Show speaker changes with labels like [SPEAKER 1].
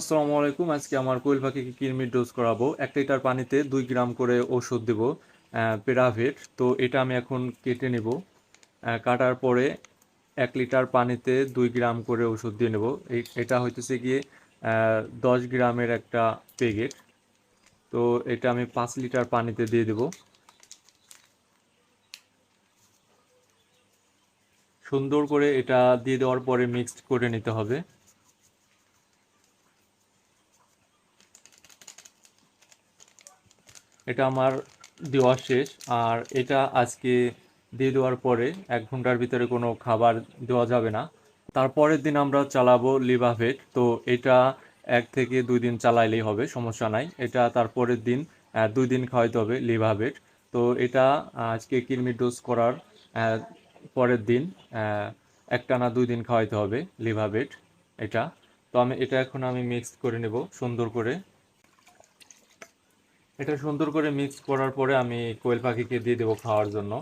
[SPEAKER 1] আসসালামু আলাইকুম। আজকে আমার কোয়েল পাখিকে কিরমির ডোজ করাবো। এক লিটার পানিতে দুই গ্রাম করে ওষুধ দেব পেরাভেট তো এটা আমি এখন কেটে নেব। কাটার পরে এক লিটার পানিতে দুই গ্রাম করে ওষুধ দিয়ে নেব। এটা হইতেছে গিয়ে দশ গ্রামের একটা প্যাকেট। তো এটা আমি পাঁচ লিটার পানিতে দিয়ে দেব। সুন্দর করে এটা দিয়ে দেওয়ার পরে মিক্সড করে নিতে হবে। এটা আমার দেওয়া শেষ। আর এটা আজকে দিয়ে দেওয়ার পরে এক ঘণ্টার ভিতরে কোনো খাবার দেওয়া যাবে না। তারপরের দিন আমরা চালাবো লিভাভেট তো এটা এক থেকে দুই দিন চালাইলেই হবে সমস্যা নাই। এটা তারপরের দিন দুই দিন খাওয়াইতে হবে লিভাভেট তো এটা আজকে কিডনি ডোজ করার পরের দিন আহ, একটানা দুই দিন খাওয়াইতে হবে লিভাভেট এটা। তো আমি এটা এখন আমি মিক্সড করে নেব সুন্দর করে। এটা সুন্দর করে মিক্স করার পরে আমি কোয়েল পাখিকে দিয়ে দেবো খাওয়ার জন্য।